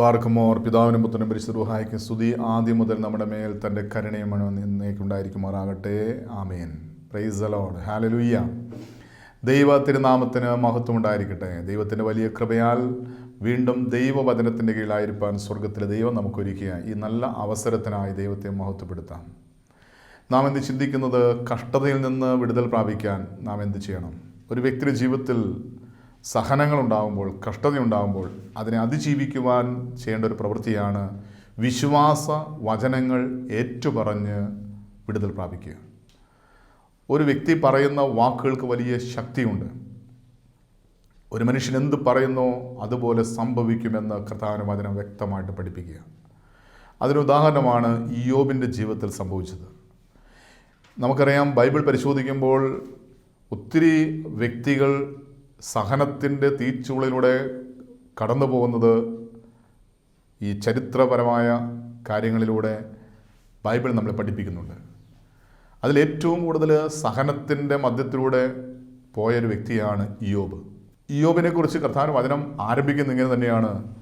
ബാർക്കുമോർ പിതാവിനും പുത്രനും പരിശുദ്ധായിക്ക് സ്തുതി. ആദ്യം മുതൽ നമ്മുടെ മേൽ തന്റെ കരുണയും എന്നേക്കുണ്ടായിരിക്കുമാറാകട്ടെ ആമേൻ. പ്രൈസ് അലോഡ് ഹാലലുയ്യ ദൈവ തിരുനാമത്തിന് മഹത്വം ഉണ്ടായിരിക്കട്ടെ ദൈവത്തിന്റെ വലിയ കൃപയാൽ വീണ്ടും ദൈവവചനത്തിന്റെ കീഴിലായിരിക്കാൻ സ്വർഗത്തിലെ ദൈവം നമുക്കൊരുക്കിയ ഈ നല്ല അവസരത്തിനായി ദൈവത്തെ മഹത്വപ്പെടുത്താം. നാം എന്ത് ചിന്തിക്കുന്നത്? കഷ്ടതയിൽ നിന്ന് വിടുതൽ പ്രാപിക്കാൻ നാം എന്ത് ചെയ്യണം? ഒരു വ്യക്തിയുടെ ജീവിതത്തിൽ സഹനങ്ങളുണ്ടാകുമ്പോൾ കഷ്ടതയുണ്ടാകുമ്പോൾ അതിനെ അതിജീവിക്കുവാൻ ചെയ്യേണ്ട ഒരു പ്രവൃത്തിയാണ് വിശ്വാസ വചനങ്ങൾ ഏറ്റുപറഞ്ഞ് വിടുതൽ പ്രാപിക്കുക. ഒരു വ്യക്തി പറയുന്ന വാക്കുകൾക്ക് വലിയ ശക്തിയുണ്ട്. ഒരു മനുഷ്യൻ എന്ത് പറയുന്നോ അതുപോലെ സംഭവിക്കുമെന്ന് കർത്താവിന് വചനം വ്യക്തമായിട്ട് പഠിപ്പിക്കുക. അതിന് ഉദാഹരണമാണ് ജീവിതത്തിൽ സംഭവിച്ചത്. നമുക്കറിയാം ബൈബിൾ പരിശോധിക്കുമ്പോൾ ഒത്തിരി വ്യക്തികൾ സഹനത്തിന്റെ തീച്ചുളിലൂടെ കടന്നു പോകുന്നത് ഈ ചരിത്രപരമായ കാര്യങ്ങളിലൂടെ ബൈബിൾ നമ്മളെ പഠിപ്പിക്കുന്നുണ്ട്. അതിലേറ്റവും കൂടുതൽ സഹനത്തിന്റെ മധ്യത്തിലൂടെ പോയൊരു വ്യക്തിയാണ് ഇയോബ് ഇയോബിനെ കുറിച്ച് കർത്താൻ വചനം ആരംഭിക്കുന്ന ഇങ്ങനെ തന്നെയാണ്.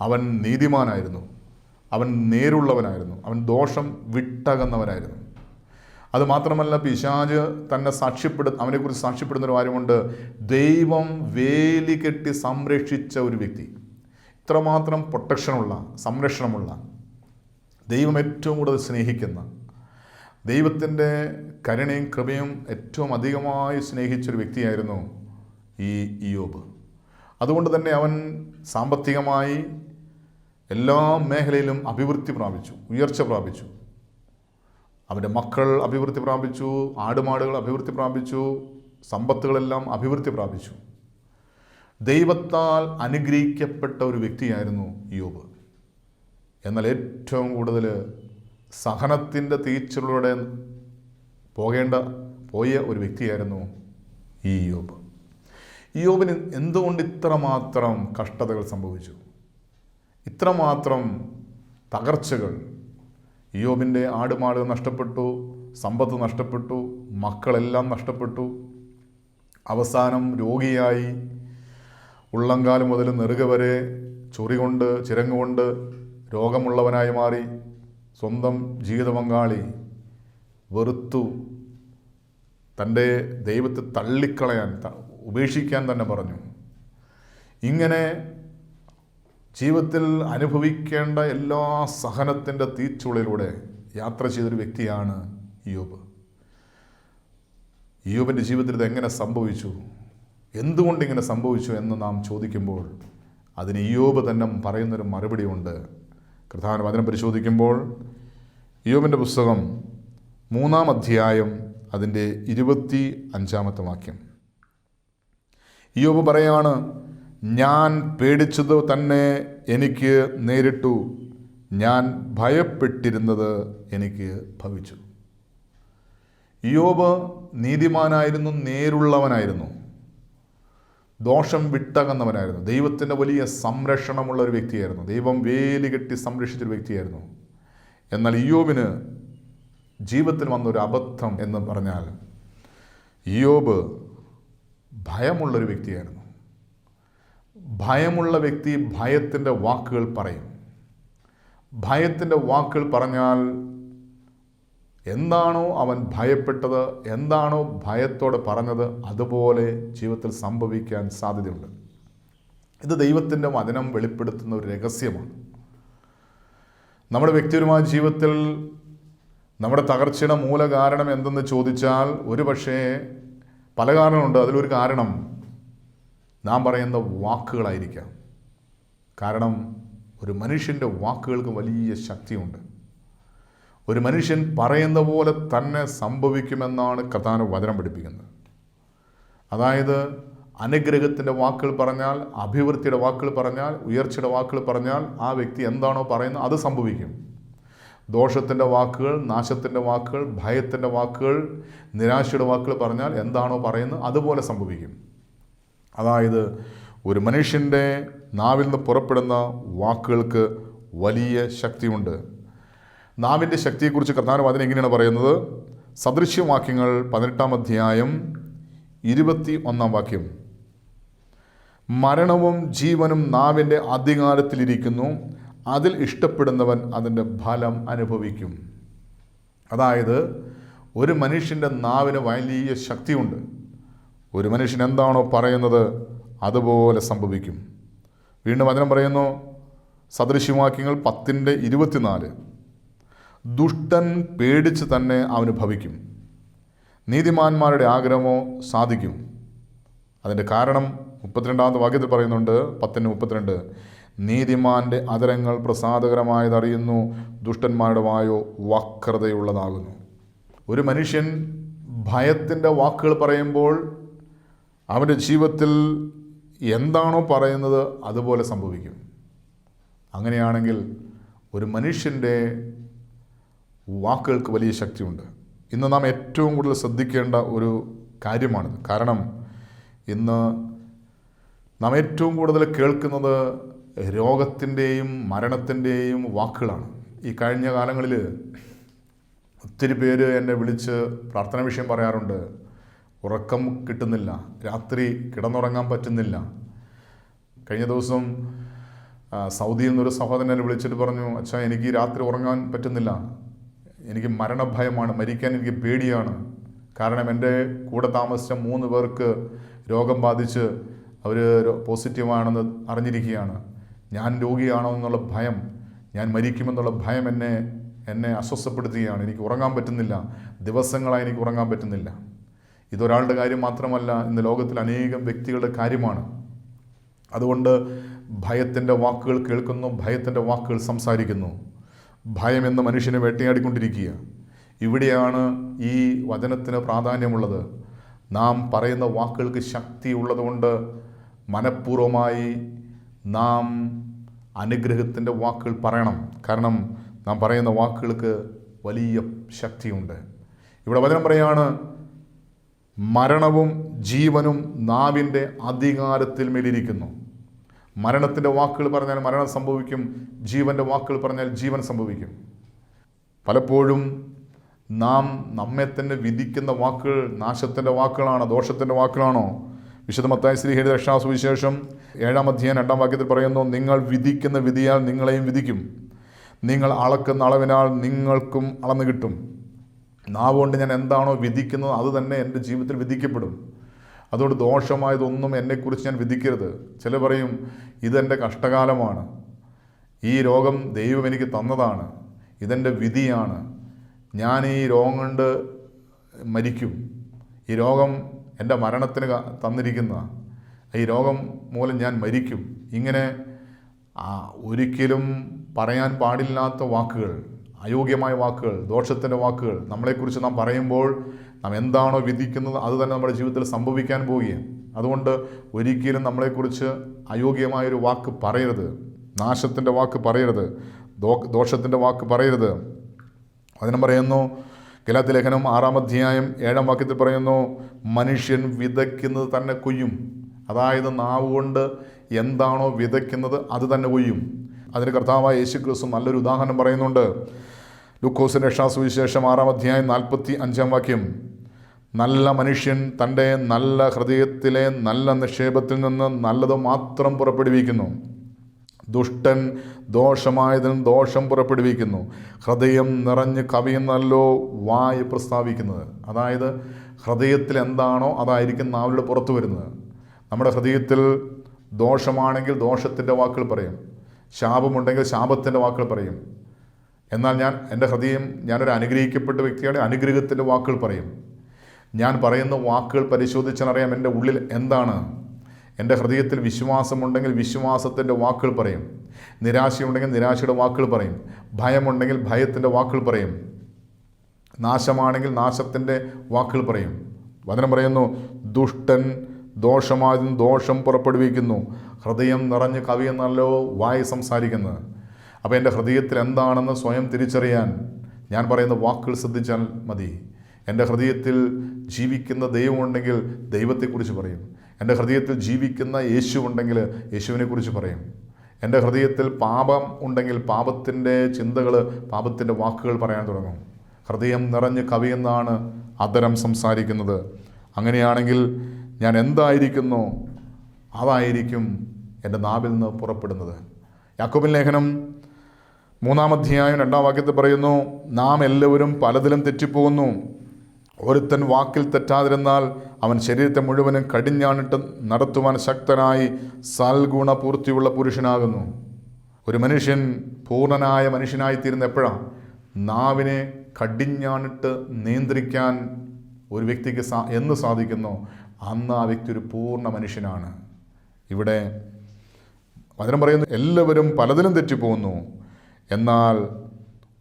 അവൻ നീതിമാനായിരുന്നു. അവൻ നേരുള്ളവനായിരുന്നു. അവൻ ദോഷം വിട്ടകന്നവനായിരുന്നു. അതുമാത്രമല്ല പിശാജ് തന്നെ സാക്ഷ്യപ്പെടു അവനെക്കുറിച്ച് സാക്ഷ്യപ്പെടുന്ന ഒരു കാര്യമുണ്ട്. ദൈവം വേലി കെട്ടി സംരക്ഷിച്ച ഒരു വ്യക്തി. ഇത്രമാത്രം പ്രൊട്ടക്ഷനുള്ള സംരക്ഷണമുള്ള ദൈവം ഏറ്റവും കൂടുതൽ സ്നേഹിക്കുന്ന ദൈവത്തിന്റെ കരുണയും കൃപയും ഏറ്റവും അധികമായി സ്നേഹിച്ചൊരു വ്യക്തിയായിരുന്നു ഈ ഇയോബ് അതുകൊണ്ട് തന്നെ അവൻ സാമ്പത്തികമായി എല്ലാ മേഖലയിലും അഭിവൃദ്ധി പ്രാപിച്ചു ഉയർച്ച പ്രാപിച്ചു. അവന്റെ മക്കൾ അഭിവൃദ്ധി പ്രാപിച്ചു ആടുമാടുകൾ അഭിവൃദ്ധി പ്രാപിച്ചു സമ്പത്തുകളെല്ലാം അഭിവൃദ്ധി പ്രാപിച്ചു. ദൈവത്താൽ അനുഗ്രഹിക്കപ്പെട്ട ഒരു വ്യക്തിയായിരുന്നു യോബ്. എന്നാൽ ഏറ്റവും കൂടുതൽ സഹനത്തിന്റെ തീച്ചിലൂടെ പോകേണ്ട പോയ ഒരു വ്യക്തിയായിരുന്നു ഈ യോബ്. യോബിന് എന്തുകൊണ്ട് ഇത്രമാത്രം കഷ്ടതകൾ സംഭവിച്ചു? ഇത്രമാത്രം തകർച്ചകൾ യോബിന്റെ ആടുമാടുകൾ നഷ്ടപ്പെട്ടു സമ്പത്ത് നഷ്ടപ്പെട്ടു മക്കളെല്ലാം നഷ്ടപ്പെട്ടു. അവസാനം രോഗിയായി. ഉള്ളംകാലം മുതൽ നെറുക വരെ ചൊറി കൊണ്ട് ചിരങ്ങുകൊണ്ട് രോഗമുള്ളവനായി മാറി. സ്വന്തം ജീവിത പങ്കാളി വെറുത്തു. തന്റെ ദൈവത്തെ തള്ളിക്കളയാൻ ഉപേക്ഷിക്കാൻ തന്നെ പറഞ്ഞു. ഇങ്ങനെ ജീവിതത്തിൽ അനുഭവിക്കേണ്ട എല്ലാ സഹനത്തിന്റെ തീച്ചുളിലൂടെ യാത്ര ചെയ്തൊരു വ്യക്തിയാണ് യോബ് യോബിന്റെ ജീവിതത്തിൽ ഇത് എങ്ങനെ സംഭവിച്ചു? എന്തുകൊണ്ട് ഇങ്ങനെ സംഭവിച്ചു എന്ന് നാം ചോദിക്കുമ്പോൾ അതിന് യോബ് തന്നെ പറയുന്നൊരു മറുപടിയുണ്ട് പ്രധാന വചനം പരിശോധിക്കുമ്പോൾ യോബിന്റെ പുസ്തകം മൂന്നാം അധ്യായം അതിന്റെ ഇരുപത്തി അഞ്ചാമത്തെ വാക്യം. യോബ് പറയാണ് ഞാൻ പേടിച്ചത് തന്നെ എനിക്ക് നേരിട്ടു. ഞാൻ ഭയപ്പെട്ടിരുന്നത് എനിക്ക് ഭവിച്ചു. യോബ് നീതിമാനായിരുന്നു നേരുള്ളവനായിരുന്നു. ദോഷം വിട്ടകന്നവനായിരുന്നു. ദൈവത്തിന്റെ വലിയ സംരക്ഷണമുള്ള ഒരു വ്യക്തിയായിരുന്നു. ദൈവം വേലി കെട്ടി സംരക്ഷിച്ചൊരു വ്യക്തിയായിരുന്നു. എന്നാൽ ഇയോബിന് ജീവിതത്തിൽ വന്നൊരു അബദ്ധം എന്ന് പറഞ്ഞാൽ ഇയോബ് ഭയമുള്ളൊരു വ്യക്തിയായിരുന്നു. ഭയമുള്ള വ്യക്തി ഭയത്തിന്റെ വാക്കുകൾ പറയും. ഭയത്തിന്റെ വാക്കുകൾ പറഞ്ഞാൽ എന്താണോ അവൻ ഭയപ്പെട്ടത് എന്താണോ ഭയത്തോടെ പറഞ്ഞത് അതുപോലെ ജീവിതത്തിൽ സംഭവിക്കാൻ സാധ്യതയുണ്ട്. ഇത് ദൈവത്തിന്റെ വചനം വെളിപ്പെടുത്തുന്ന ഒരു രഹസ്യമാണ്. നമ്മുടെ വ്യക്തിപരമായ ജീവിതത്തിൽ നമ്മുടെ തകർച്ചയുടെ മൂലകാരണം എന്തെന്ന് ചോദിച്ചാൽ ഒരുപക്ഷേ പല കാരണമുണ്ട് അതിലൊരു കാരണം നാം പറയുന്ന വാക്കുകളായിരിക്കാം. കാരണം ഒരു മനുഷ്യന്റെ വാക്കുകൾക്ക് വലിയ ശക്തിയുണ്ട്. ഒരു മനുഷ്യൻ പറയുന്ന പോലെ തന്നെ സംഭവിക്കുമെന്നാണ് കഥാന വചനം പഠിപ്പിക്കുന്നത്. അതായത് അനുഗ്രഹത്തിന്റെ വാക്കുകൾ പറഞ്ഞാൽ അഭിവൃദ്ധിയുടെ വാക്കുകൾ പറഞ്ഞാൽ ഉയർച്ചയുടെ വാക്കുകൾ പറഞ്ഞാൽ ആ വ്യക്തി എന്താണോ പറയുന്നത് അത് സംഭവിക്കും. ദോഷത്തിന്റെ വാക്കുകൾ നാശത്തിന്റെ വാക്കുകൾ ഭയത്തിന്റെ വാക്കുകൾ നിരാശയുടെ വാക്കുകൾ പറഞ്ഞാൽ എന്താണോ പറയുന്നത് അതുപോലെ സംഭവിക്കും. അതായത് ഒരു മനുഷ്യന്റെ നാവിൽ നിന്ന് പുറപ്പെടുന്ന വാക്കുകൾക്ക് വലിയ ശക്തിയുണ്ട്. നാവിന്റെ ശക്തിയെക്കുറിച്ച് കർത്താവ് അതിന് എങ്ങനെയാണ് പറയുന്നത്. സദൃശ്യവാക്യങ്ങൾ പതിനെട്ടാം അധ്യായം ഇരുപത്തി ഒന്നാം വാക്യം. മരണവും ജീവനും നാവിന്റെ അധികാരത്തിലിരിക്കുന്നു അതിൽ ഇഷ്ടപ്പെടുന്നവൻ അതിന്റെ ഫലം അനുഭവിക്കും. അതായത് ഒരു മനുഷ്യന്റെ നാവിന് വലിയ ശക്തിയുണ്ട്. ഒരു മനുഷ്യൻ എന്താണോ പറയുന്നത് അതുപോലെ സംഭവിക്കും. വീണ്ടും വചനം പറയുന്നു സദൃശ്യവാക്യങ്ങൾ പത്തിന്റെ ഇരുപത്തിനാല്. ദുഷ്ടൻ പേടിച്ച് തന്നെ അവന് ഭവിക്കും. നീതിമാന്മാരുടെ ആഗ്രഹമോ സാധിക്കും. അതിന്റെ കാരണം മുപ്പത്തിരണ്ടാമത്തെ വാക്യത്തിൽ പറയുന്നുണ്ട് പത്തിന് മുപ്പത്തിരണ്ട്. നീതിമാന്റെ അതരങ്ങൾ പ്രസാദകരമായതറിയുന്നു ദുഷ്ടന്മാരുടെ വായോ വക്രതയുള്ളതാകുന്നു. ഒരു മനുഷ്യൻ ഭയത്തിന്റെ വാക്കുകൾ പറയുമ്പോൾ അവന്റെ ജീവിതത്തിൽ എന്താണോ പറയുന്നത് അതുപോലെ സംഭവിക്കും. അങ്ങനെയാണെങ്കിൽ ഒരു മനുഷ്യന്റെ വാക്കുകൾക്ക് വലിയ ശക്തിയുണ്ട്. ഇന്ന് നാം ഏറ്റവും കൂടുതൽ ശ്രദ്ധിക്കേണ്ട ഒരു കാര്യമാണിത്. കാരണം ഇന്ന് നാം ഏറ്റവും കൂടുതൽ കേൾക്കുന്നത് രോഗത്തിന്റെയും മരണത്തിന്റെയും വാക്കുകളാണ്. ഈ കഴിഞ്ഞ കാലങ്ങളിൽ ഒത്തിരി പേര് എന്നെ വിളിച്ച് പ്രാർത്ഥന വിഷയം പറയാറുണ്ട്. ഉറക്കം കിട്ടുന്നില്ല. രാത്രി കിടന്നുറങ്ങാൻ പറ്റുന്നില്ല. കഴിഞ്ഞ ദിവസം സൗദിയിൽ നിന്നൊരു സഹോദരനെ വിളിച്ചിട്ട് പറഞ്ഞു അച്ഛാ എനിക്ക് രാത്രി ഉറങ്ങാൻ പറ്റുന്നില്ല. എനിക്ക് മരണഭയമാണ്. മരിക്കാൻ എനിക്ക് പേടിയാണ്. കാരണം എന്റെ കൂടെ താമസിച്ച മൂന്ന് പേർക്ക് രോഗം ബാധിച്ച് അവർ പോസിറ്റീവാണെന്ന് അറിഞ്ഞിരിക്കുകയാണ്. ഞാൻ രോഗിയാണോ എന്നുള്ള ഭയം ഞാൻ മരിക്കുമെന്നുള്ള ഭയം എന്നെ എന്നെ അസ്വസ്ഥപ്പെടുത്തുകയാണ്. എനിക്ക് ഉറങ്ങാൻ പറ്റുന്നില്ല. ദിവസങ്ങളായി എനിക്ക് ഉറങ്ങാൻ പറ്റുന്നില്ല. ഇതൊരാളുടെ കാര്യം മാത്രമല്ല ഇന്ന് ലോകത്തിൽ അനേകം വ്യക്തികളുടെ കാര്യമാണ്. അതുകൊണ്ട് ഭയത്തിന്റെ വാക്കുകൾ കേൾക്കുന്നു ഭയത്തിന്റെ വാക്കുകൾ സംസാരിക്കുന്നു. ഭയം എന്ന മനുഷ്യനെ വേട്ടയാടിക്കൊണ്ടിരിക്കുക. ഇവിടെയാണ് ഈ വചനത്തിന് പ്രാധാന്യമുള്ളത്. നാം പറയുന്ന വാക്കുകൾക്ക് ശക്തി ഉള്ളതുകൊണ്ട് മനഃപൂർവമായി നാം അനുഗ്രഹത്തിന്റെ വാക്കുകൾ പറയണം. കാരണം നാം പറയുന്ന വാക്കുകൾക്ക് വലിയ ശക്തിയുണ്ട്. ഇവിടെ വചനം പറയാണ് മരണവും ജീവനും നാവിന്റെ അധികാരത്തിൽ മേലിരിക്കുന്നു. മരണത്തിന്റെ വാക്കുകൾ പറഞ്ഞാൽ മരണം സംഭവിക്കും ജീവന്റെ വാക്കുകൾ പറഞ്ഞാൽ ജീവൻ സംഭവിക്കും. പലപ്പോഴും നാം നമ്മെ തന്നെ വിധിക്കുന്ന വാക്കുകൾ നാശത്തിന്റെ വാക്കുകളാണോ ദോഷത്തിന്റെ വാക്കുകളാണോ? വിശുദ്ധ മത്തായ ശ്രീ ഹരി രക്ഷാസുവിശേഷം ഏഴാം അധ്യായം രണ്ടാം വാക്യത്തിൽ പറയുന്നു നിങ്ങൾ വിധിക്കുന്ന വിധിയാൽ നിങ്ങളെയും വിധിക്കും. നിങ്ങൾ അളക്കുന്ന അളവിനാൽ നിങ്ങൾക്കും അളന്നു കിട്ടും. നാവ് കൊണ്ട് ഞാൻ എന്താണോ വിധിക്കുന്നത് അത് തന്നെ എന്റെ ജീവിതത്തിൽ വിധിക്കപ്പെടും. അതുകൊണ്ട് ദോഷമായതൊന്നും എന്നെക്കുറിച്ച് ഞാൻ വിധിക്കരുത്. ചില പറയും ഇതെന്റെ കഷ്ടകാലമാണ്. ഈ രോഗം ദൈവം എനിക്ക് തന്നതാണ്. ഇതെന്റെ വിധിയാണ്. ഞാൻ ഈ രോഗം കൊണ്ട് മരിക്കും. ഈ രോഗം എന്റെ മരണത്തിന് തന്നിരിക്കുന്ന ഈ രോഗം മൂലം ഞാൻ മരിക്കും. ഇങ്ങനെ ഒരിക്കലും പറയാൻ പാടില്ലാത്ത വാക്കുകൾ അയോഗ്യമായ വാക്കുകൾ ദോഷത്തിന്റെ വാക്കുകൾ നമ്മളെക്കുറിച്ച് നാം പറയുമ്പോൾ നാം എന്താണോ വിധിക്കുന്നത് അത് തന്നെ നമ്മുടെ ജീവിതത്തിൽ സംഭവിക്കാൻ പോവുകയാണ്. അതുകൊണ്ട് ഒരിക്കലും നമ്മളെക്കുറിച്ച് അയോഗ്യമായൊരു വാക്ക് പറയരുത്. നാശത്തിന്റെ വാക്ക് പറയരുത്. ദോ ദോഷത്തിന്റെ വാക്ക് പറയരുത്. അതിനും പറയുന്നു ഗലാത്തി ലേഖനം ആറാം അധ്യായം ഏഴാം വാക്യത്തിൽ പറയുന്നു മനുഷ്യൻ വിതയ്ക്കുന്നത് തന്നെ കൊയ്യും. അതായത് നാവ് കൊണ്ട് എന്താണോ വിതയ്ക്കുന്നത് അത് തന്നെ കൊയ്യും. അതിന് കർത്താവായ യേശു ക്രിസ്തു നല്ലൊരു ഉദാഹരണം പറയുന്നുണ്ട്. ലുക്കോസിന്റെ രക്ഷാസുവിശേഷം ആറാം അധ്യായം നാൽപ്പത്തി അഞ്ചാം വാക്യം. നല്ല മനുഷ്യൻ തന്റെ നല്ല ഹൃദയത്തിലെ നല്ല നിക്ഷേപത്തിൽ നിന്ന് നല്ലത് മാത്രം പുറപ്പെടുവിക്കുന്നു. ദുഷ്ടൻ ദോഷമായതിനും ദോഷം പുറപ്പെടുവിക്കുന്നു. ഹൃദയം നിറഞ്ഞ് കവിയുന്നല്ലോ വായ് പ്രസ്താവിക്കുന്നത്. അതായത് ഹൃദയത്തിൽ എന്താണോ അതായിരിക്കും നാവിലൂടെ പുറത്തു വരുന്നത്. നമ്മുടെ ഹൃദയത്തിൽ ദോഷമാണെങ്കിൽ ദോഷത്തിന്റെ വാക്കുകൾ പറയും. ശാപമുണ്ടെങ്കിൽ ശാപത്തിന്റെ വാക്കുകൾ പറയും. എന്നാൽ ഞാൻ എന്റെ ഹൃദയം ഞാനൊരു അനുഗ്രഹിക്കപ്പെട്ട വ്യക്തിയാണ്. അനുഗ്രഹത്തിന്റെ വാക്കുകൾ പറയും. ഞാൻ പറയുന്ന വാക്കുകൾ പരിശോധിച്ചാൽ അറിയാം എന്റെ ഉള്ളിൽ എന്താണ്? എന്റെ ഹൃദയത്തിൽ വിശ്വാസമുണ്ടെങ്കിൽ വിശ്വാസത്തിന്റെ വാക്കുകൾ പറയും. നിരാശയുണ്ടെങ്കിൽ നിരാശയുടെ വാക്കുകൾ പറയും. ഭയമുണ്ടെങ്കിൽ ഭയത്തിന്റെ വാക്കുകൾ പറയും. നാശമാണെങ്കിൽ നാശത്തിന്റെ വാക്കുകൾ പറയും. വചനം പറയുന്നു ദുഷ്ടൻ ദോഷമായതും ദോഷം പുറപ്പെടുവിക്കുന്നു. ഹൃദയം നിറഞ്ഞ് കവിയെന്നല്ലോ വായി സംസാരിക്കുന്നത്. അപ്പോൾ എന്റെ ഹൃദയത്തിൽ എന്താണെന്ന് സ്വയം തിരിച്ചറിയാൻ ഞാൻ പറയുന്ന വാക്കുകൾ ശ്രദ്ധിച്ചാൽ മതി. എന്റെ ഹൃദയത്തിൽ ജീവിക്കുന്ന ദൈവമുണ്ടെങ്കിൽ ദൈവത്തെക്കുറിച്ച് പറയും. എന്റെ ഹൃദയത്തിൽ ജീവിക്കുന്ന യേശു ഉണ്ടെങ്കിൽ യേശുവിനെക്കുറിച്ച് പറയും. എന്റെ ഹൃദയത്തിൽ പാപം ഉണ്ടെങ്കിൽ പാപത്തിന്റെ ചിന്തകൾ പാപത്തിന്റെ വാക്കുകൾ പറയാൻ തുടങ്ങും. ഹൃദയം നിറഞ്ഞ് കവിയെന്നാണ് അതരം സംസാരിക്കുന്നത്. അങ്ങനെയാണെങ്കിൽ ഞാൻ എന്തായിരിക്കുന്നു? അതായിരിക്കും എന്റെ നാവിൽ നിന്ന് പുറപ്പെടുന്നത്. യാക്കോബിൻ ലേഖനം മൂന്നാം അധ്യായം രണ്ടാം വാക്യത്തിൽ പറയുന്നു നാം എല്ലാവരും പലതിലും തെറ്റിപ്പോകുന്നു. ഒരുത്തൻ വാക്കിൽ തെറ്റാതിരുന്നാൽ അവൻ ശരീരത്തെ മുഴുവനും കടിഞ്ഞാണിട്ട് നടത്തുവാൻ ശക്തനായി സൽഗുണപൂർത്തിയുള്ള പുരുഷനാകുന്നു. ഒരു മനുഷ്യൻ പൂർണനായ മനുഷ്യനായി തീരുന്ന എപ്പോഴാണ് നാവിനെ കടിഞ്ഞാണിട്ട് നിയന്ത്രിക്കാൻ ഒരു വ്യക്തിക്ക് സാ എന്ന് സാധിക്കുന്നു. അന്ന് ആ വ്യക്തി ഒരു പൂർണ മനുഷ്യനാണ്. ഇവിടെ വചനം പറയുന്നു എല്ലാവരും പലതിലും തെറ്റിപ്പോകുന്നു. എന്നാൽ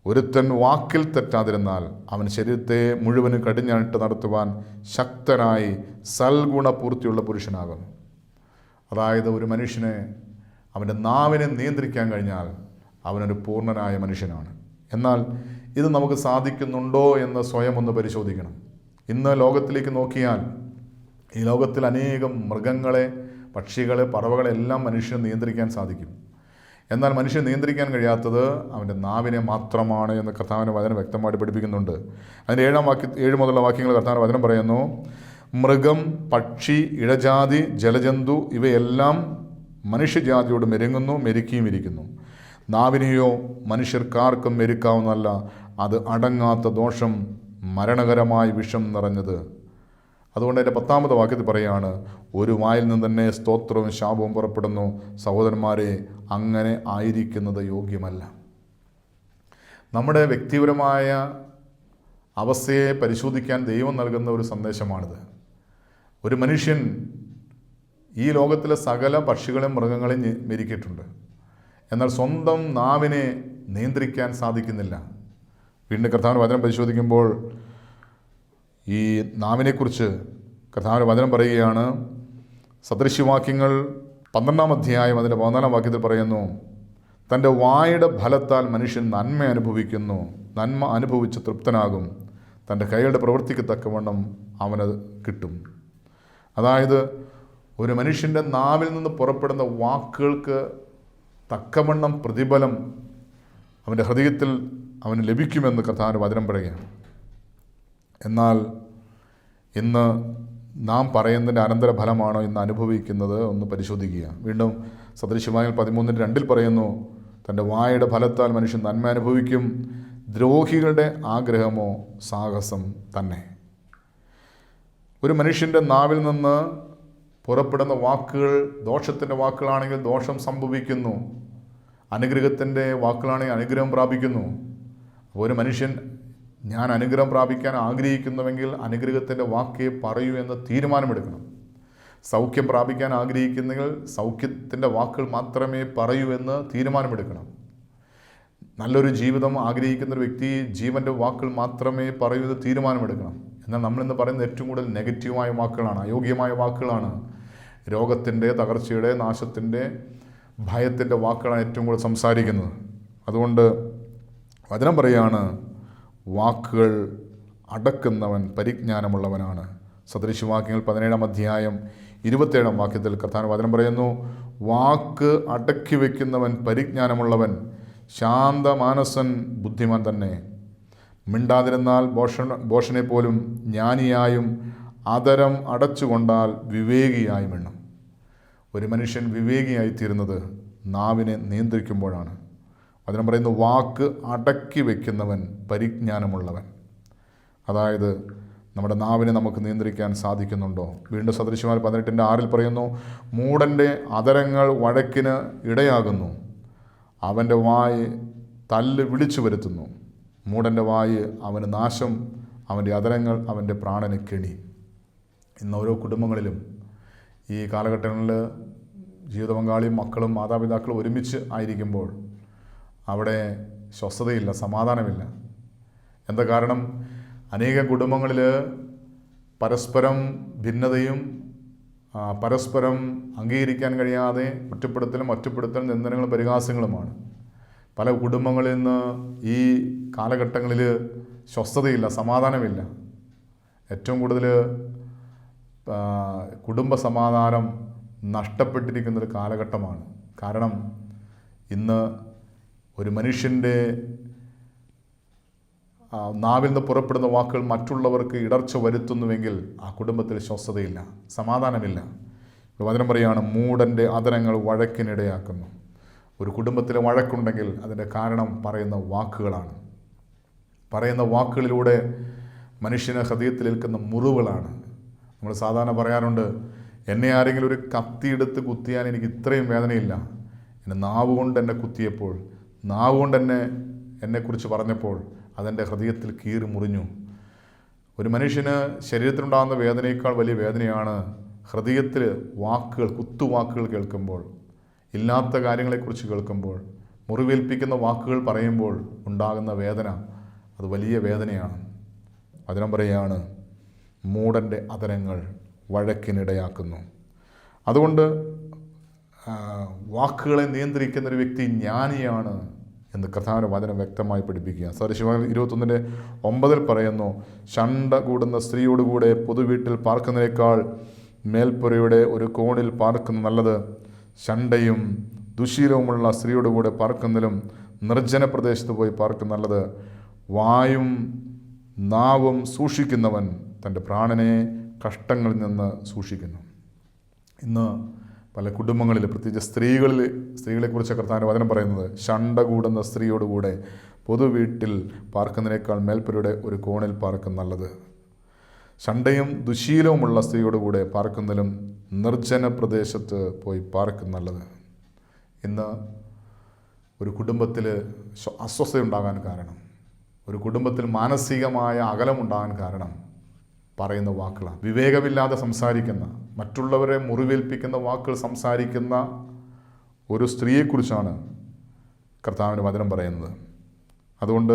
ഒരുത്തൻ വാക്കിൽ തെറ്റാതിരുന്നാൽ അവൻ ശരീരത്തെ മുഴുവനും കടിഞ്ഞാണിട്ട് നടത്തുവാൻ ശക്തനായി സൽഗുണപൂർത്തിയുള്ള പുരുഷനാകുന്നു. അതായത് ഒരു മനുഷ്യനെ അവന്റെ നാവിനെ നിയന്ത്രിക്കാൻ കഴിഞ്ഞാൽ അവനൊരു പൂർണനായ മനുഷ്യനാണ്. എന്നാൽ ഇത് നമുക്ക് സാധിക്കുന്നുണ്ടോ എന്ന് സ്വയം ഒന്ന് പരിശോധിക്കണം. ഇന്ന് ലോകത്തിലേക്ക് നോക്കിയാൽ ഈ ലോകത്തിൽ അനേകം മൃഗങ്ങളെ പക്ഷികളെ പറവകളെ എല്ലാം മനുഷ്യന് നിയന്ത്രിക്കാൻ സാധിക്കും. എന്നാൽ മനുഷ്യൻ നിയന്ത്രിക്കാൻ കഴിയാത്തത് അവന്റെ നാവിനെ മാത്രമാണ് എന്ന് കർത്താവിന്റെ വചനം വ്യക്തമായിട്ട് പഠിപ്പിക്കുന്നുണ്ട്. അതിന്റെ ഏഴാം വാക്യ ഏഴ് മുതലുള്ള വാക്യങ്ങൾ കർത്താവിന്റെ വചനം പറയുന്നു മൃഗം പക്ഷി ഇഴജാതി ജലജന്തു ഇവയെല്ലാം മനുഷ്യജാതിയോട് മെരുങ്ങുന്നു മെരുക്കിയും ഇരിക്കുന്നു. നാവിനെയോ മനുഷ്യർക്കാർക്കും മെരുക്കാവുന്നതല്ല അത് അടങ്ങാത്ത ദോഷം മരണകരമായ വിഷം നിറഞ്ഞത്. അതുകൊണ്ട് എന്റെ പത്താമത്തെ വാക്യത്തിൽ പറയുകയാണ് ഒരു വായിൽ നിന്ന് തന്നെ സ്തോത്രവും ശാപവും പുറപ്പെടുന്നു. സഹോദരന്മാരെ അങ്ങനെ ആയിരിക്കുന്നത് യോഗ്യമല്ല. നമ്മുടെ വ്യക്തിപരമായ അവസ്ഥയെ പരിശോധിക്കാൻ ദൈവം നൽകുന്ന ഒരു സന്ദേശമാണിത്. ഒരു മനുഷ്യൻ ഈ ലോകത്തിലെ സകല പക്ഷികളെയും മൃഗങ്ങളെയും മെരുക്കിയിട്ടുണ്ട് എന്നാൽ സ്വന്തം നാവിനെ നിയന്ത്രിക്കാൻ സാധിക്കുന്നില്ല. വീണ്ടും കർത്താവിന് വചനം പരിശോധിക്കുമ്പോൾ ഈ നാവിനെക്കുറിച്ച് കർത്താവിന്റെ വചനം പറയുകയാണ്. സദൃശ്യവാക്യങ്ങൾ പന്ത്രണ്ടാം അധ്യായം അതിന്റെ പതിനാലാം വാക്യത്തിൽ പറയുന്നു തന്റെ വായുടെ ഫലത്താൽ മനുഷ്യൻ നന്മ അനുഭവിക്കുന്നു നന്മ അനുഭവിച്ച് തൃപ്തനാകും. തന്റെ കൈയുടെ പ്രവൃത്തിക്ക് തക്കവണ്ണം അവനത് കിട്ടും. അതായത് ഒരു മനുഷ്യന്റെ നാവിൽ നിന്ന് പുറപ്പെടുന്ന വാക്കുകൾക്ക് തക്കവണ്ണം പ്രതിഫലം അവന്റെ ഹൃദയത്തിൽ അവന് ലഭിക്കുമെന്ന് കർത്താവിന്റെ വചനം പറയുകയാണ്. എന്നാൽ ഇന്ന് നാം പറയുന്നതിന്റെ അനന്തരഫലമാണോ ഇന്ന് അനുഭവിക്കുന്നത് ഒന്ന് പരിശോധിക്കുക. വീണ്ടും സദൃശ്യമായ പതിമൂന്നിന്റെ രണ്ടിൽ പറയുന്നു തന്റെ വായുടെ ഫലത്താൽ മനുഷ്യൻ നന്മ അനുഭവിക്കും. ദ്രോഹികളുടെ ആഗ്രഹമോ സാഹസം തന്നെ. ഒരു മനുഷ്യന്റെ നാവിൽ നിന്ന് പുറപ്പെടുന്ന വാക്കുകൾ ദോഷത്തിന്റെ വാക്കുകളാണെങ്കിൽ ദോഷം സംഭവിക്കുന്നു. അനുഗ്രഹത്തിന്റെ വാക്കുകളാണെങ്കിൽ അനുഗ്രഹം പ്രാപിക്കുന്നു. ഒരു മനുഷ്യൻ ഞാൻ അനുഗ്രഹം പ്രാപിക്കാൻ ആഗ്രഹിക്കുന്നുവെങ്കിൽ അനുഗ്രഹത്തിന്റെ വാക്കേ പറയൂ എന്ന് തീരുമാനമെടുക്കണം. സൗഖ്യം പ്രാപിക്കാൻ ആഗ്രഹിക്കുന്നെങ്കിൽ സൗഖ്യത്തിന്റെ വാക്കുകൾ മാത്രമേ പറയൂ എന്ന് തീരുമാനമെടുക്കണം. നല്ലൊരു ജീവിതം ആഗ്രഹിക്കുന്ന ഒരു വ്യക്തി ജീവന്റെ വാക്കുകൾ മാത്രമേ പറയൂ എന്ന് തീരുമാനമെടുക്കണം. എന്നാൽ നമ്മളിന്ന് പറയുന്നത് ഏറ്റവും കൂടുതൽ നെഗറ്റീവായ വാക്കുകളാണ് അയോഗ്യമായ വാക്കുകളാണ്. രോഗത്തിന്റെ തകർച്ചയുടെ നാശത്തിന്റെ ഭയത്തിന്റെ വാക്കുകളാണ് ഏറ്റവും കൂടുതൽ സംസാരിക്കുന്നത്. അതുകൊണ്ട് വചനം പറയാണ് വാക്കുകൾ അടക്കുന്നവൻ പരിജ്ഞാനമുള്ളവനാണ്. സദൃശവാക്യങ്ങൾ പതിനേഴാം അധ്യായം ഇരുപത്തേഴാം വാക്യത്തിൽ കർത്താൻ വചനം പറയുന്നു വാക്ക് അടക്കി വയ്ക്കുന്നവൻ പരിജ്ഞാനമുള്ളവൻ ശാന്തമാനസൻ ബുദ്ധിമാൻ തന്നെ. മിണ്ടാതിരുന്നാൽ ഭോഷണ ഭോഷനെ പോലും ജ്ഞാനിയായും അതരം അടച്ചുകൊണ്ടാൽ വിവേകിയായും എണ്ണം. ഒരു മനുഷ്യൻ വിവേകിയായി തീരുന്നത് നാവിനെ നിയന്ത്രിക്കുമ്പോഴാണ്. അതിനും പറയുന്ന വാക്ക് അടക്കി വയ്ക്കുന്നവൻ പരിജ്ഞാനമുള്ളവൻ. അതായത് നമ്മുടെ നാവിനെ നമുക്ക് നിയന്ത്രിക്കാൻ സാധിക്കുന്നുണ്ടോ? വീണ്ടും സദൃശ്യമാർ പതിനെട്ടിന്റെ ആറിൽ പറയുന്നു മൂടന്റെ അതരങ്ങൾ വഴക്കിന് ഇടയാകുന്നു. അവന്റെ വായ് തല്ല് വിളിച്ചു വരുത്തുന്നു. മൂടന്റെ വായ് അവന് നാശം അവന്റെ അതരങ്ങൾ അവന്റെ പ്രാണന് കെണി. ഇന്ന് ഓരോ കുടുംബങ്ങളിലും ഈ കാലഘട്ടങ്ങളിൽ ജീവിത പങ്കാളിയും മക്കളും മാതാപിതാക്കളും ഒരുമിച്ച് ആയിരിക്കുമ്പോൾ അവിടെ സ്വസ്ഥതയില്ല സമാധാനമില്ല. എന്താ കാരണം? അനേക കുടുംബങ്ങളിൽ പരസ്പരം ഭിന്നതയും പരസ്പരം അംഗീകരിക്കാൻ കഴിയാതെ കുറ്റപ്പെടുത്തലും ഒറ്റപ്പെടുത്തലും നിന്ദനങ്ങളും പരിഹാസങ്ങളുമാണ്. പല കുടുംബങ്ങളിൽ നിന്ന് ഈ കാലഘട്ടങ്ങളിൽ സ്വസ്ഥതയില്ല സമാധാനമില്ല. ഏറ്റവും കൂടുതൽ കുടുംബ സമാധാനം നഷ്ടപ്പെട്ടിരിക്കുന്നൊരു കാലഘട്ടമാണ്. കാരണം ഇന്ന് ഒരു മനുഷ്യന്റെ നാവിൽ നിന്ന് പുറപ്പെടുന്ന വാക്കുകൾ മറ്റുള്ളവർക്ക് ഇടർച്ച വരുത്തുന്നുവെങ്കിൽ ആ കുടുംബത്തിൽ സ്വസ്ഥതയില്ല സമാധാനമില്ല. വചനം പറയുകയാണ് മൂടന്റെ അതരങ്ങൾ വഴക്കിനിടയാക്കുന്നു. ഒരു കുടുംബത്തിൽ വഴക്കുണ്ടെങ്കിൽ അതിന്റെ കാരണം പറയുന്ന വാക്കുകളാണ്. പറയുന്ന വാക്കുകളിലൂടെ മനുഷ്യന് ഹൃദയത്തിലേൽക്കുന്ന മുറിവുകളാണ്. നമ്മൾ സാധാരണ പറയാറുണ്ട് എന്നെ ആരെങ്കിലും ഒരു കത്തിയെടുത്ത് കുത്തിയാൽ എനിക്ക് ഇത്രയും വേദനയില്ല. എന്റെ നാവ് കൊണ്ട് എന്നെ കുത്തിയപ്പോൾ നാവ് തന്നെ എന്നെ എന്നെക്കുറിച്ച് പറഞ്ഞപ്പോൾ അതെന്റെ ഹൃദയത്തിൽ കീറി മുറിഞ്ഞു. ഒരു മനുഷ്യന് ശരീരത്തിനുണ്ടാകുന്ന വേദനയേക്കാൾ വലിയ വേദനയാണ് ഹൃദയത്തിൽ വാക്കുകൾ കുത്തുവാക്കുകൾ കേൾക്കുമ്പോൾ ഇല്ലാത്ത കാര്യങ്ങളെക്കുറിച്ച് കേൾക്കുമ്പോൾ മുറിവേൽപ്പിക്കുന്ന വാക്കുകൾ പറയുമ്പോൾ ഉണ്ടാകുന്ന വേദന അത് വലിയ വേദനയാണ്. അതിനം പറയുകയാണ് മൂടന്റെ അതരങ്ങൾ വഴക്കിനിടയാക്കുന്നു. അതുകൊണ്ട് വാക്കുകളെ നിയന്ത്രിക്കുന്ന ഒരു വ്യക്തി ജ്ഞാനിയാണ് എന്ന് കഥാന വചനം വ്യക്തമായി പഠിപ്പിക്കുക. സദൃശവാൻ ഇരുപത്തൊന്നിന്റെ ഒമ്പതിൽ പറയുന്നു ഷണ്ട കൂടുന്ന സ്ത്രീയോടുകൂടെ പൊതുവീട്ടിൽ പാർക്കുന്നതിനേക്കാൾ മേൽപ്പുരയുടെ ഒരു കോണിൽ പാർക്കുന്ന നല്ലത് ഷണ്ടയും ദുശീലവുമുള്ള സ്ത്രീയോടുകൂടെ പാർക്കുന്നതിലും നിർജന പ്രദേശത്ത് പോയി പാർക്കുന്ന നല്ലത് വായും നാവും സൂക്ഷിക്കുന്നവൻ തന്റെ പ്രാണനെ കഷ്ടങ്ങളിൽ നിന്ന് സൂക്ഷിക്കുന്നു. ഇന്ന് പല കുടുംബങ്ങളിൽ പ്രത്യേകിച്ച് സ്ത്രീകളിൽ സ്ത്രീകളെക്കുറിച്ച് കർത്താവിന്റെ വചനം പറയുന്നത് ഷണ്ട കൂടുന്ന സ്ത്രീയോടുകൂടെ പൊതു വീട്ടിൽ പാർക്കുന്നതിനേക്കാൾ മേൽപ്പുരയുടെ ഒരു കോണിൽ പാർക്കും നല്ലത്. ഷണ്ടയും ദുശീലവുമുള്ള സ്ത്രീയോടുകൂടെ പാർക്കുന്നതിലും നിർജന പ്രദേശത്ത് പോയി പാർക്കും നല്ലത്. ഇന്ന് ഒരു കുടുംബത്തിൽ അസ്വസ്ഥയുണ്ടാകാൻ കാരണം ഒരു കുടുംബത്തിൽ മാനസികമായ അകലമുണ്ടാകാൻ കാരണം പറയുന്ന വാക്കുകളാണ്. വിവേകമില്ലാതെ സംസാരിക്കുന്ന മറ്റുള്ളവരെ മുറിവേൽപ്പിക്കുന്ന വാക്കുകൾ സംസാരിക്കുന്ന ഒരു സ്ത്രീയെക്കുറിച്ചാണ് കർത്താവിന്റെ വചനം പറയുന്നത്. അതുകൊണ്ട്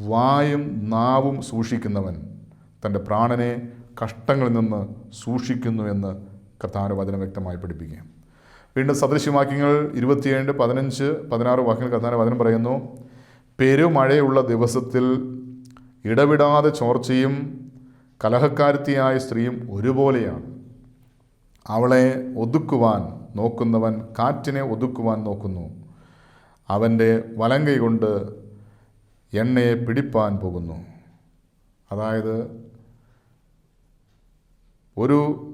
വായും നാവും സൂക്ഷിക്കുന്നവൻ തന്റെ പ്രാണനെ കഷ്ടങ്ങളിൽ നിന്ന് സൂക്ഷിക്കുന്നു എന്ന് കർത്താവിന്റെ വചനം വ്യക്തമായി പഠിപ്പിക്കുക വീണ്ടും സദൃശ്യവാക്യങ്ങൾ ഇരുപത്തിയേഴ് പതിനഞ്ച് പതിനാറ് വാക്യങ്ങൾ കർത്താവിന്റെ വചനം പറയുന്നു പെരുമഴയുള്ള ദിവസത്തിൽ ഇടവിടാതെ ചോർച്ചയും കലഹക്കാരത്തിയായ സ്ത്രീയും ഒരുപോലെയാണ്. അവളെ ഒതുക്കുവാൻ നോക്കുന്നവൻ കാറ്റിനെ ഒതുക്കുവാൻ നോക്കുന്നു. അവന്റെ വലങ്കൈ കൊണ്ട് എണ്ണയെ പിടിപ്പാൻ പോകുന്നു. അതായത് ഒരു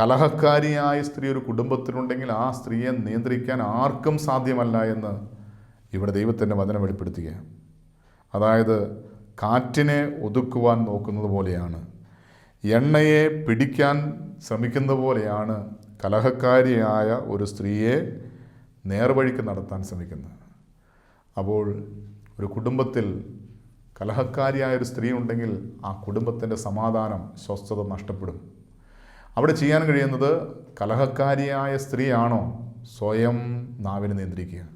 കലഹക്കാരിയായ സ്ത്രീ ഒരു കുടുംബത്തിലുണ്ടെങ്കിൽ ആ സ്ത്രീയെ നിയന്ത്രിക്കാൻ ആർക്കും സാധ്യമല്ല എന്ന് ഇവിടെ ദൈവത്തിന്റെ വചനം വെളിപ്പെടുത്തുകയാണ്. അതായത് കാറ്റിനെ ഒതുക്കുവാൻ നോക്കുന്നത് പോലെയാണ്. എണ്ണയെ പിടിക്കാൻ ശ്രമിക്കുന്ന പോലെയാണ് കലഹക്കാരിയായ ഒരു സ്ത്രീയെ നേർവഴിക്ക് നടത്താൻ ശ്രമിക്കുന്നത്. അപ്പോൾ ഒരു കുടുംബത്തിൽ കലഹക്കാരിയായ ഒരു സ്ത്രീ ഉണ്ടെങ്കിൽ ആ കുടുംബത്തിന്റെ സമാധാനം സ്വസ്ഥത നഷ്ടപ്പെടും. അവിടെ ചെയ്യാൻ കഴിയുന്നത് കലഹക്കാരിയായ സ്ത്രീയാണോ? സ്വയം നാവിനെ നിയന്ത്രിക്കുക.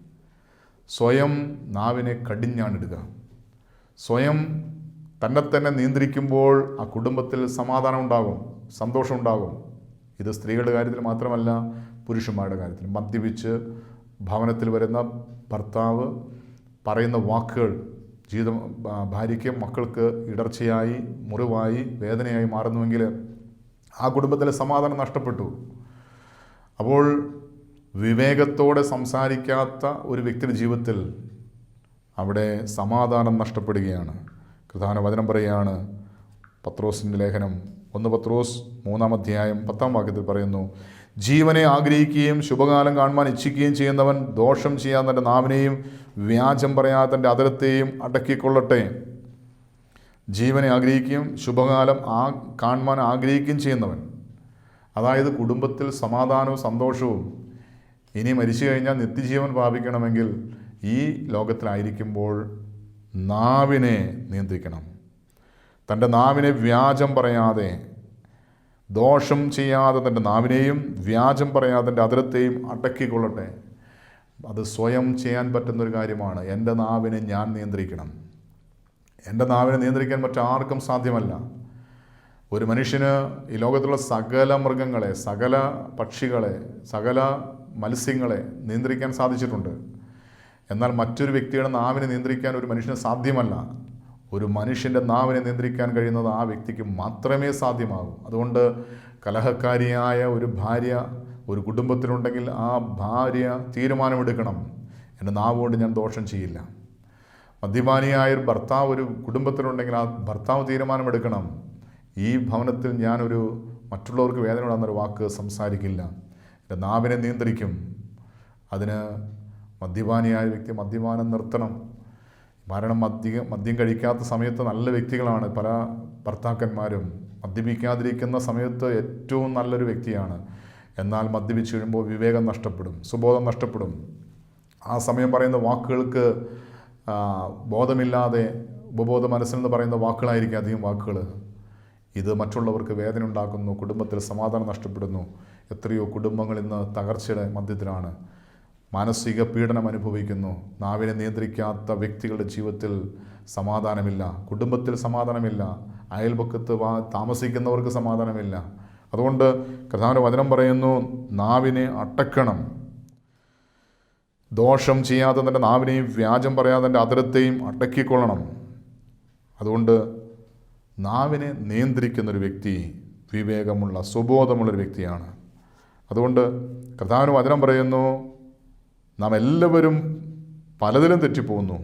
സ്വയം നാവിനെ കടിഞ്ഞാണിടുക. സ്വയം തന്നെ തന്നെ നിയന്ത്രിക്കുമ്പോൾ ആ കുടുംബത്തിൽ സമാധാനം ഉണ്ടാകും സന്തോഷം ഉണ്ടാകും. ഇത് സ്ത്രീകളുടെ കാര്യത്തിൽ മാത്രമല്ല പുരുഷന്മാരുടെ കാര്യത്തിൽ മദ്യപിച്ച് ഭവനത്തിൽ വരുന്ന ഭർത്താവ് പറയുന്ന വാക്കുകൾ ജീവിത ഭാര്യയ്ക്ക് മക്കൾക്ക് ഇടർച്ചയായി മുറിവായി വേദനയായി മാറുന്നുവെങ്കിൽ ആ കുടുംബത്തിലെ സമാധാനം നഷ്ടപ്പെട്ടു. അപ്പോൾ വിവേകത്തോടെ സംസാരിക്കാത്ത ഒരു വ്യക്തിയുടെ ജീവിതത്തിൽ അവിടെ സമാധാനം നഷ്ടപ്പെടുകയാണ്. പ്രധാന വചനം പറയുകയാണ് പത്രോസിന്റെ ലേഖനം. ഒന്ന് പത്രോസ് മൂന്നാം അധ്യായം പത്താം വാക്യത്തിൽ പറയുന്നു ജീവനെ ആഗ്രഹിക്കുകയും ശുഭകാലം കാണുവാൻ ഇച്ഛിക്കുകയും ചെയ്യുന്നവൻ ദോഷം ചെയ്യാൻ തന്റെ നാവിനെയും വ്യാജം പറയാതെ തന്റെ അതിരത്തെയും അടക്കിക്കൊള്ളട്ടെ. ജീവനെ ആഗ്രഹിക്കുകയും ശുഭകാലം ആ കാണുവാൻ ആഗ്രഹിക്കുകയും ചെയ്യുന്നവൻ. അതായത് കുടുംബത്തിൽ സമാധാനവും സന്തോഷവും ഇനി മരിച്ചു കഴിഞ്ഞാൽ നിത്യജീവൻ പ്രാപിക്കണമെങ്കിൽ ഈ ലോകത്തിലായിരിക്കുമ്പോൾ നാവിനെ നിയന്ത്രിക്കണം. തന്റെ നാവിനെ വ്യാജം പറയാതെ ദോഷം ചെയ്യാതെ തന്റെ നാവിനെയും വ്യാജം പറയാതെ തന്റെ അതിരത്തെയും അടക്കിക്കൊള്ളട്ടെ. അത് സ്വയം ചെയ്യാൻ പറ്റുന്നൊരു കാര്യമാണ്. എന്റെ നാവിനെ ഞാൻ നിയന്ത്രിക്കണം. എന്റെ നാവിനെ നിയന്ത്രിക്കാൻ മറ്റാർക്കും സാധ്യമല്ല. ഒരു മനുഷ്യന് ഈ ലോകത്തുള്ള സകല മൃഗങ്ങളെ സകല പക്ഷികളെ സകല മത്സ്യങ്ങളെ നിയന്ത്രിക്കാൻ സാധിച്ചിട്ടുണ്ട്. എന്നാൽ മറ്റൊരു വ്യക്തിയുടെ നാവിനെ നിയന്ത്രിക്കാൻ ഒരു മനുഷ്യന് സാധ്യമല്ല. ഒരു മനുഷ്യന്റെ നാവിനെ നിയന്ത്രിക്കാൻ കഴിയുന്നത് ആ വ്യക്തിക്ക് മാത്രമേ സാധ്യമാകൂ. അതുകൊണ്ട് കലഹക്കാരിയായ ഒരു ഭാര്യ ഒരു കുടുംബത്തിലുണ്ടെങ്കിൽ ആ ഭാര്യ തീരുമാനമെടുക്കണം. എന്റെ നാവ് കൊണ്ട് ഞാൻ ദോഷം ചെയ്യില്ല. മദ്യപാനിയായ ഒരു ഭർത്താവ് ഒരു കുടുംബത്തിലുണ്ടെങ്കിൽ ആ ഭർത്താവ് തീരുമാനമെടുക്കണം. ഈ ഭവനത്തിൽ ഞാനൊരു മറ്റുള്ളവർക്ക് വേദന ഉണ്ടാകുന്നൊരു വാക്ക് സംസാരിക്കില്ല. എന്റെ നാവിനെ നിയന്ത്രിക്കും. അതിന് മദ്യപാനിയായ വ്യക്തി മദ്യപാനം നിർത്തണം. മരണം മദ്യം മദ്യം കഴിക്കാത്ത സമയത്ത് നല്ല വ്യക്തികളാണ് പല ഭർത്താക്കന്മാരും. മദ്യപിക്കാതിരിക്കുന്ന സമയത്ത് ഏറ്റവും നല്ലൊരു വ്യക്തിയാണ്. എന്നാൽ മദ്യപിച്ച് കഴിയുമ്പോൾ വിവേകം നഷ്ടപ്പെടും സുബോധം നഷ്ടപ്പെടും. ആ സമയം പറയുന്ന വാക്കുകൾക്ക് ബോധമില്ലാതെ ഉപബോധ മനസ്സിലെന്ന് പറയുന്ന വാക്കുകളായിരിക്കും അധികം വാക്കുകൾ ഇത് മറ്റുള്ളവർക്ക് വേദന ഉണ്ടാക്കുന്നു കുടുംബത്തിൽ സമാധാനം നഷ്ടപ്പെടുന്നു. എത്രയോ കുടുംബങ്ങൾ ഇന്ന് തകർച്ചയുടെ മധ്യത്തിലാണ്. മാനസിക പീഡനം അനുഭവിക്കുന്നു. നാവിനെ നിയന്ത്രിക്കാത്ത വ്യക്തികളുടെ ജീവിതത്തിൽ സമാധാനമില്ല. കുടുംബത്തിൽ സമാധാനമില്ല. അയൽപക്കത്ത് താമസിക്കുന്നവർക്ക് സമാധാനമില്ല. അതുകൊണ്ട് കഥാവിന്റെ വചനം പറയുന്നു നാവിനെ അട്ടക്കണം. ദോഷം ചെയ്യാതെ തന്റെ നാവിനെയും വ്യാജം പറയാതെ തന്റെ അതിരത്തെയും അടക്കിക്കൊള്ളണം. അതുകൊണ്ട് നാവിനെ നിയന്ത്രിക്കുന്നൊരു വ്യക്തി വിവേകമുള്ള സുബോധമുള്ളൊരു വ്യക്തിയാണ്. അതുകൊണ്ട് കർത്താവിന് വചനം പറയുന്നു നാം എല്ലാവരും പലതിലും തെറ്റിപ്പോകുന്നു.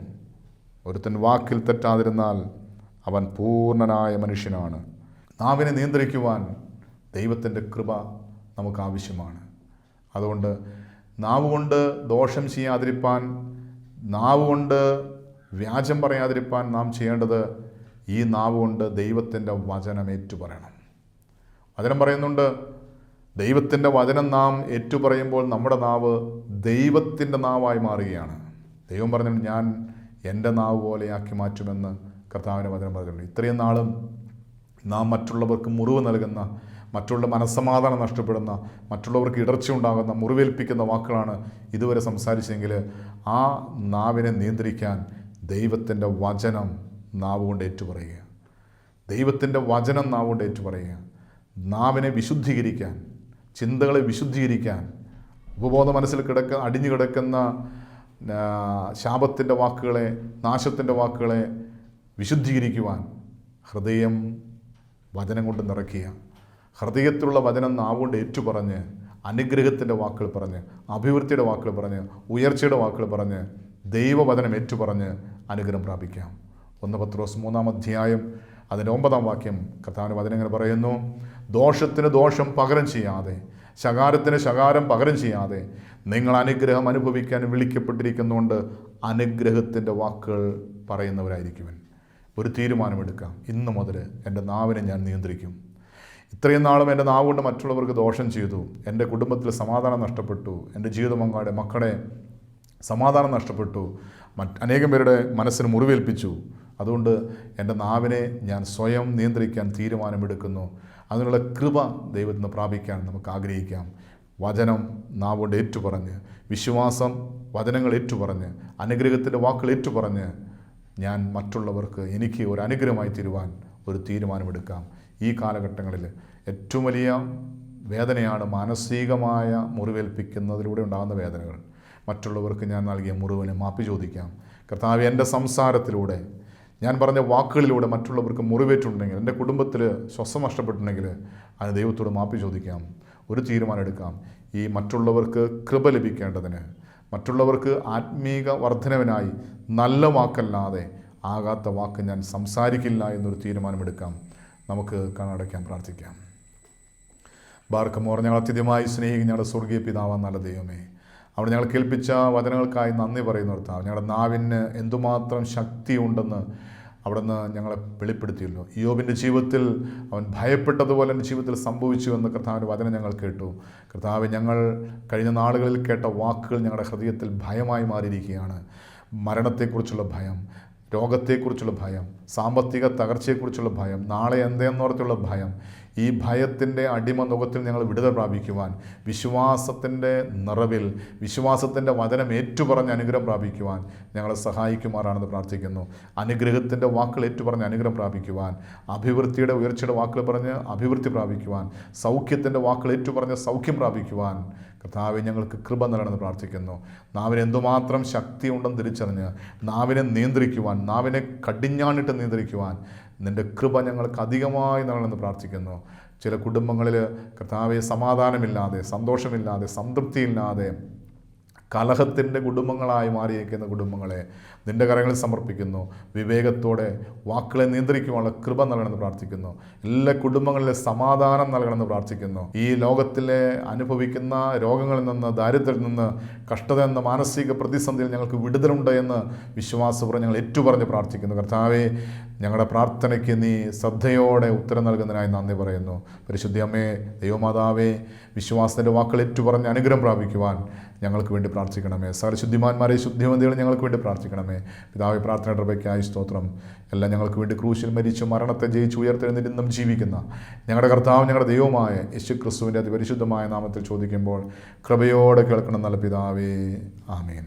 ഒരുത്തൻ വാക്കിൽ തെറ്റാതിരുന്നാൽ അവൻ പൂർണനായ മനുഷ്യനാണ്. നാവിനെ നിയന്ത്രിക്കുവാൻ ദൈവത്തിന്റെ കൃപ നമുക്ക് ആവശ്യമാണ്. അതുകൊണ്ട് നാവ് കൊണ്ട് ദോഷം ചെയ്യാതിരിപ്പാൻ നാവ് കൊണ്ട് വ്യാജം പറയാതിരിപ്പാൻ നാം ചെയ്യേണ്ടത് ഈ നാവ് കൊണ്ട് ദൈവത്തിന്റെ വചനം ഏറ്റുപറയണം. വചനം പറയുന്നുണ്ട് ദൈവത്തിന്റെ വചനം നാം ഏറ്റുപറയുമ്പോൾ നമ്മുടെ നാവ് ദൈവത്തിന്റെ നാവായി മാറുകയാണ്. ദൈവം പറഞ്ഞു ഞാൻ എന്റെ നാവ് പോലെയാക്കി മാറ്റുമെന്ന് കർത്താവിന്റെ വചനം പറഞ്ഞിട്ടുണ്ട് ഇത്രയും നാളും നാം മറ്റുള്ളവർക്ക് മുറിവ് നൽകുന്ന മറ്റുള്ള മനസ്സമാധാനം നഷ്ടപ്പെടുന്ന മറ്റുള്ളവർക്ക് ഇടർച്ച ഉണ്ടാകുന്ന മുറിവേൽപ്പിക്കുന്ന വാക്കുകളാണ് ഇതുവരെ സംസാരിച്ചെങ്കിൽ ആ നാവിനെ നിയന്ത്രിക്കാൻ ദൈവത്തിന്റെ വചനം നാവ് കൊണ്ട് ഏറ്റുപറയുക. ദൈവത്തിന്റെ വചനം നാവ് കൊണ്ട് ഏറ്റുപറയുക. നാവിനെ വിശുദ്ധീകരിക്കാൻ ചിന്തകളെ വിശുദ്ധീകരിക്കാൻ ഉപബോധ മനസ്സിൽ കിടക്ക അടിഞ്ഞു കിടക്കുന്ന ശാപത്തിന്റെ വാക്കുകളെ നാശത്തിന്റെ വാക്കുകളെ വിശുദ്ധീകരിക്കുവാൻ ഹൃദയം വചനം കൊണ്ട് നിറയ്ക്കുക. ഹൃദയത്തിലുള്ള വചനം നാവുകൊണ്ട് ഏറ്റുപറഞ്ഞ് അനുഗ്രഹത്തിന്റെ വാക്കുകൾ പറഞ്ഞ് അഭിവൃദ്ധിയുടെ വാക്കുകൾ പറഞ്ഞ് ഉയർച്ചയുടെ വാക്കുകൾ പറഞ്ഞ് ദൈവവചനം ഏറ്റുപറഞ്ഞ് അനുഗ്രഹം പ്രാപിക്കാം. ഒന്ന് പത്രോസ് മൂന്നാം അധ്യായം അതിന്റെ ഒമ്പതാം വാക്യം കർത്താവിന്റെ വചനം ഇങ്ങനെ പറയുന്നു ദോഷത്തിന് ദോഷം പകരം ചെയ്യാതെ ശകാരത്തിന് ശകാരം പകരം ചെയ്യാതെ നിങ്ങൾ അനുഗ്രഹം അനുഭവിക്കാൻ വിളിക്കപ്പെട്ടിരിക്കുന്നതുകൊണ്ട് അനുഗ്രഹത്തിന്റെ വാക്കുകൾ പറയുന്നവരായിരിക്കുവൻ. ഒരു തീരുമാനമെടുക്കാം. ഇന്ന് മുതൽ എന്റെ നാവിനെ ഞാൻ നിയന്ത്രിക്കും. ഇത്രയും നാളും എന്റെ നാവ് കൊണ്ട് മറ്റുള്ളവർക്ക് ദോഷം ചെയ്തു. എന്റെ കുടുംബത്തിൽ സമാധാനം നഷ്ടപ്പെട്ടു. എന്റെ ജീവിതമങ്ങാടെ മക്കളെ സമാധാനം നഷ്ടപ്പെട്ടു. മറ്റ് അനേകം പേരുടെ മനസ്സിന് മുറിവേൽപ്പിച്ചു. അതുകൊണ്ട് എന്റെ നാവിനെ ഞാൻ സ്വയം നിയന്ത്രിക്കാൻ തീരുമാനമെടുക്കുന്നു. അതിനുള്ള കൃപ ദൈവത്തിന് പ്രാപിക്കാൻ നമുക്ക് ആഗ്രഹിക്കാം. വചനം നാവോട് ഏറ്റുപറഞ്ഞ് വിശ്വാസം വചനങ്ങൾ ഏറ്റുപറഞ്ഞ് അനുഗ്രഹത്തിന്റെ വാക്കുകൾ ഏറ്റുപറഞ്ഞ് ഞാൻ മറ്റുള്ളവർക്ക് എനിക്ക് ഒരു അനുഗ്രഹമായി തീരുവാൻ ഒരു തീരുമാനമെടുക്കാം. ഈ കാലഘട്ടങ്ങളിൽ ഏറ്റവും വലിയ വേദനയാണ് മാനസികമായ മുറിവേൽപ്പിക്കുന്നതിലൂടെ ഉണ്ടാകുന്ന വേദനകൾ. മറ്റുള്ളവർക്ക് ഞാൻ നൽകിയ മുറിവിനെ മാപ്പി ചോദിക്കാം. കർത്താവ് എന്റെ സംസാരത്തിലൂടെ ഞാൻ പറഞ്ഞ വാക്കുകളിലൂടെ മറ്റുള്ളവർക്ക് മുറിവേറ്റുണ്ടെങ്കിൽ എന്റെ കുടുംബത്തിൽ ശ്വസം നഷ്ടപ്പെട്ടിട്ടുണ്ടെങ്കിൽ അത് ദൈവത്തോട് മാപ്പി ചോദിക്കാം ഒരു തീരുമാനം എടുക്കാം. ഈ മറ്റുള്ളവർക്ക് കൃപ ലഭിക്കേണ്ടതിന് മറ്റുള്ളവർക്ക് ആത്മീക വർധനവിനായി നല്ല വാക്കല്ലാതെ ആകാത്ത വാക്ക് ഞാൻ സംസാരിക്കില്ല എന്നൊരു തീരുമാനമെടുക്കാം. നമുക്ക് കണ്ണടയ്ക്കാൻ പ്രാർത്ഥിക്കാം. ബാർക്കമോർ ഞങ്ങൾ അത്യധികമായി സ്നേഹിക്കുന്ന ഞങ്ങളുടെ സ്വർഗീയ പിതാവാൻ നല്ല ദൈവമേ. അവിടെ ഞങ്ങൾ കേൾപ്പിച്ച വചനങ്ങൾക്കായി നന്ദി പറയുന്നു കർത്താവ്. ഞങ്ങളുടെ നാവിന് എന്തുമാത്രം ശക്തിയുണ്ടെന്ന് അവിടുന്ന് ഞങ്ങളെ വെളിപ്പെടുത്തിയല്ലോ യോബിന്റെ ജീവിതത്തിൽ അവൻ ഭയപ്പെട്ടതുപോലെ എന്റെ ജീവിതത്തിൽ സംഭവിച്ചു എന്ന് കർത്താവിന്റെ വചനം ഞങ്ങൾ കേട്ടു. കർത്താവ് ഞങ്ങൾ കഴിഞ്ഞ നാളുകളിൽ കേട്ട വാക്കുകൾ ഞങ്ങളുടെ ഹൃദയത്തിൽ ഭയമായി മാറിയിരിക്കുകയാണ്. മരണത്തെക്കുറിച്ചുള്ള ഭയം രോഗത്തെക്കുറിച്ചുള്ള ഭയം സാമ്പത്തിക തകർച്ചയെക്കുറിച്ചുള്ള ഭയം നാളെ എന്തെന്നോർത്തുള്ള ഭയം ഈ ഭയത്തിന്റെ അടിമ മുഖത്തിൽ ഞങ്ങൾ വിടുതൽ പ്രാപിക്കുവാൻ വിശ്വാസത്തിന്റെ നിറവിൽ വിശ്വാസത്തിന്റെ വചനം ഏറ്റുപറഞ്ഞ് അനുഗ്രഹം പ്രാപിക്കുവാൻ ഞങ്ങളെ സഹായിക്കുമാറാണെന്ന് പ്രാർത്ഥിക്കുന്നു. അനുഗ്രഹത്തിന്റെ വാക്കുകൾ ഏറ്റുപറഞ്ഞ് അനുഗ്രഹം പ്രാപിക്കുവാൻ അഭിവൃദ്ധിയുടെ ഉയർച്ചയുടെ വാക്കുകൾ പറഞ്ഞ് അഭിവൃദ്ധി പ്രാപിക്കുവാൻ സൗഖ്യത്തിന്റെ വാക്കുകൾ ഏറ്റുപറഞ്ഞ് സൗഖ്യം പ്രാപിക്കുവാൻ കർത്താവെ ഞങ്ങൾക്ക് കൃപ നൽകണമെന്ന് പ്രാർത്ഥിക്കുന്നു. നാവിന് എന്തുമാത്രം ശക്തിയുണ്ടെന്ന് തിരിച്ചറിഞ്ഞ് നാവിനെ നിയന്ത്രിക്കുവാൻ നാവിനെ കടിഞ്ഞാണിട്ട് നിയന്ത്രിക്കുവാൻ നിന്റെ കൃപ ഞങ്ങൾക്ക് അധികമായി നൽകണമെന്ന് പ്രാർത്ഥിക്കുന്നു. ചില കുടുംബങ്ങളിൽ കർത്താവെ സമാധാനമില്ലാതെ സന്തോഷമില്ലാതെ സംതൃപ്തിയില്ലാതെ കലഹത്തിന്റെ കുടുംബങ്ങളായി മാറിയേക്കുന്ന കുടുംബങ്ങളെ നിന്റെ കരങ്ങളിൽ സമർപ്പിക്കുന്നു. വിവേകത്തോടെ വാക്കുകളെ നിയന്ത്രിക്കുവാനുള്ള കൃപ നൽകണമെന്ന് പ്രാർത്ഥിക്കുന്നു. എല്ലാ കുടുംബങ്ങളിലെ സമാധാനം നൽകണമെന്ന് പ്രാർത്ഥിക്കുന്നു. ഈ ലോകത്തിലെ അനുഭവിക്കുന്ന രോഗങ്ങളിൽ നിന്ന് ദാരിദ്ര്യത്തിൽ നിന്ന് കഷ്ടത എന്ന മാനസിക പ്രതിസന്ധിയിൽ ഞങ്ങൾക്ക് വിടുതലുണ്ട് എന്ന് വിശ്വാസപൂർവം ഞങ്ങൾ ഏറ്റുപറഞ്ഞ് പ്രാർത്ഥിക്കുന്നു. കർത്താവെ ഞങ്ങളുടെ പ്രാർത്ഥനയ്ക്ക് നീ ശ്രദ്ധയോടെ ഉത്തരം നൽകുന്നതിനായി നന്ദി പറയുന്നു. പരിശുദ്ധി അമ്മേ ദൈവമാതാവേ വിശ്വാസത്തിന്റെ വാക്കുകൾ ഏറ്റുപറഞ്ഞ് അനുഗ്രഹം പ്രാപിക്കുവാൻ ഞങ്ങൾക്ക് വേണ്ടി പ്രാർത്ഥിക്കണമേ. സർശുദ്ധിമാന്മാരെ ശുദ്ധിമന്തികളെ ഞങ്ങൾക്ക് വേണ്ടി പ്രാർത്ഥിക്കണമേ. പിതാവ് പ്രാർത്ഥന കൃപയ്ക്കായി സ്തോത്രം. എല്ലാം ഞങ്ങൾക്ക് വേണ്ടി ക്രൂശിൽ മരിച്ചു മരണത്തെ ജയിച്ചു ഉയർത്തെഴുന്നിരുന്നും ജീവിക്കുന്ന ഞങ്ങളുടെ കർത്താവ് ഞങ്ങളുടെ ദൈവമായ യേശു ക്രിസ്തുവിന്റെ അതിപരിശുദ്ധമായ നാമത്തിൽ ചോദിക്കുമ്പോൾ കൃപയോടെ കേൾക്കണം നല്ല പിതാവേ. ആമേൻ.